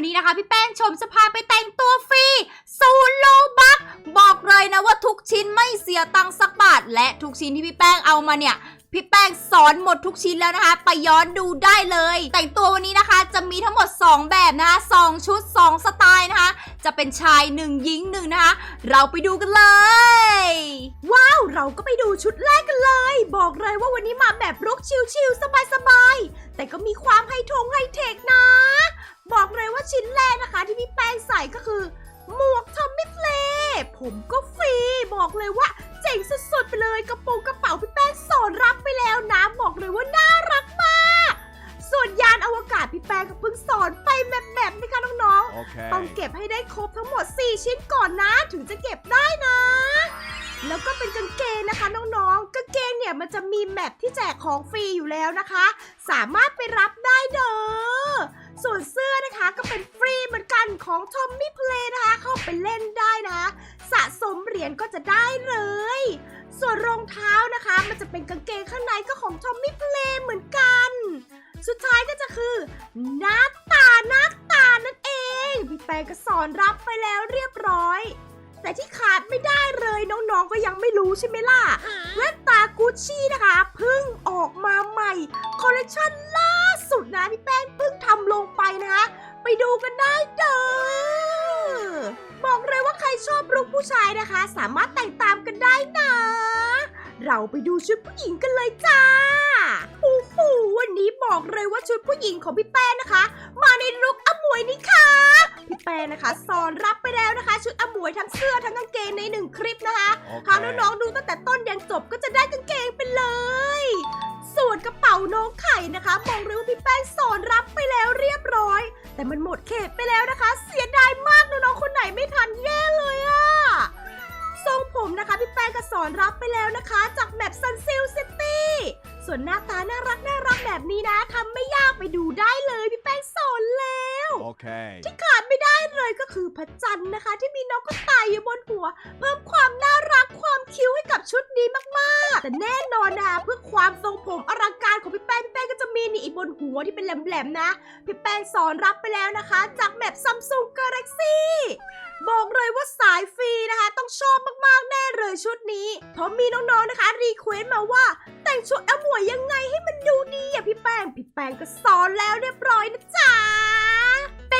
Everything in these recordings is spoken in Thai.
วันนี้นะคะพี่แป้งชมจะพาไปแต่งตัวฟรีศูนย์โลบักบอกเลยนะว่าทุกชิ้นไม่เสียตังค์สักบาท และทุกชิ้นที่พี่แป้งเอามาเนี่ยพี่แป้งสอนหมดทุกชิ้นแล้วนะคะ ไปย้อนดูได้เลย แต่งตัววันนี้นะคะจะมีทั้งหมด 2 แบบนะคะ2ชุด 2 สไตล์นะคะ จะเป็นชาย 1 หญิง1นะคะ เราไปดูกันเลย ว้าว เราก็ไปดูชุดแรกกันเลย บอกเลยว่าวันนี้มาแบบรุกชิลๆสบายๆ แต่ก็มีความไฮทงไฮเท ใส่ก็คือ หมวกทอมมี่เล ผมก็ฟรี บอกเลยว่าเจ๋งสุดๆไปเลยกระโปรงกระเป๋าพี่แป้งสอนรับไปแล้วนะบอกเลยว่าน่ารักมาก ส่วนยานอวกาศพี่แป้งก็เพิ่งสอนไปแบบๆนะคะน้องๆ Okay. ต้องเก็บให้ได้ครบทั้งหมด 4 ชิ้นก่อนนะถึงจะเก็บได้นะ แล้วก็เป็นกางเกงนะคะน้องๆกางเกงเนี่ยมันจะมีแมปที่แจกของฟรีอยู่แล้วนะคะ สามารถไปรับได้ สะสมเหรียญก็จะได้เลย ส่วนรองเท้านะคะ มันจะเป็นกางเกงข้างในก็ของทอมมี่เพลเหมือนกัน สุดท้ายก็จะคือหน้าตาหน้าตานั่นเอง พี่แปงก็สอนรับไปแล้วเรียบร้อย แต่ที่ขาดไม่ได้เลยน้องๆก็ยังไม่รู้ใช่ไหมล่ะแว่นตากูชชี่นะคะเพิ่งออกมาใหม่คอลเลคชันล่าสุดนะพี่แป้งเพิ่งทำลงไปนะคะไปดูกันได้เด้อ ลุคผู้ชายนะคะ สามารถแต่งตามกันได้นะ เราไปดูชุดผู้หญิงกันเลยจ้าโอ้โหวันนี้บอกเลยว่าชุดผู้หญิงของพี่แป้งนะคะ มาในลุคอมวยนี่ค่ะพี่แป้งนะคะสอนรับไปแล้วนะคะ ชุดอมวยทั้งเสื้อทั้งกางเกงในหนึ่งคลิปนะคะหากน้องๆดูตั้งแต่ต้นยันจบก็จะได้กางเกงไปเลยส่วนกระเป๋าน้องไข่นะคะมองเลยว่าพี่แป้งสอนรับไปแล้วเรียบร้อย แต่มันหมดเขตไปแล้วนะคะ เสียดายม Okay. ที่ขาดไม่ได้เลยก็คือพระจันทร์นะคะ ที่มีนกกระต่ายอยู่บนหัว เพิ่มความน่ารักความคิ้วให้กับชุดนี้มากๆ แต่แน่นอนนะคะเพื่อความทรงผมอลังการของพี่แป้งพี่แป้งก็จะมีนี่อีกบนหัวที่เป็นแหลมๆนะพี่แป้งสอนรับไปแล้วนะคะ จากแมปซัมซุงกาแล็กซี่บอกเลยว่าสายฟรีนะคะ ต้องชอบมากๆแน่เลยชุดนี้ เพราะมีน้องๆนะคะ รีเควสต์มาว่าแต่งชุดอมวยยังไงให้มันดูดีอะพี่แป้งพี่แป้งก็สอนแล้วเรียบร้อยนะจ๊ะ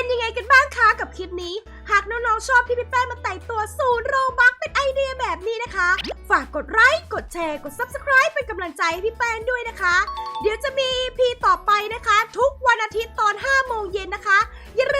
เป็นยังไงกันบ้างคะกับคลิปนี้ หากน้องๆชอบที่พี่แป้งมาแต่งตัวศูนย์โรบักเป็นไอเดียแบบนี้นะคะ ฝากกดไลค์กดแชร์กด Subscribe เป็นกำลังใจให้พี่แป้งด้วยนะคะ เดี๋ยวจะมีพีต่อไปนะคะ ทุกวันอาทิตย์ตอน5โมงเย็นนะคะอย่าลื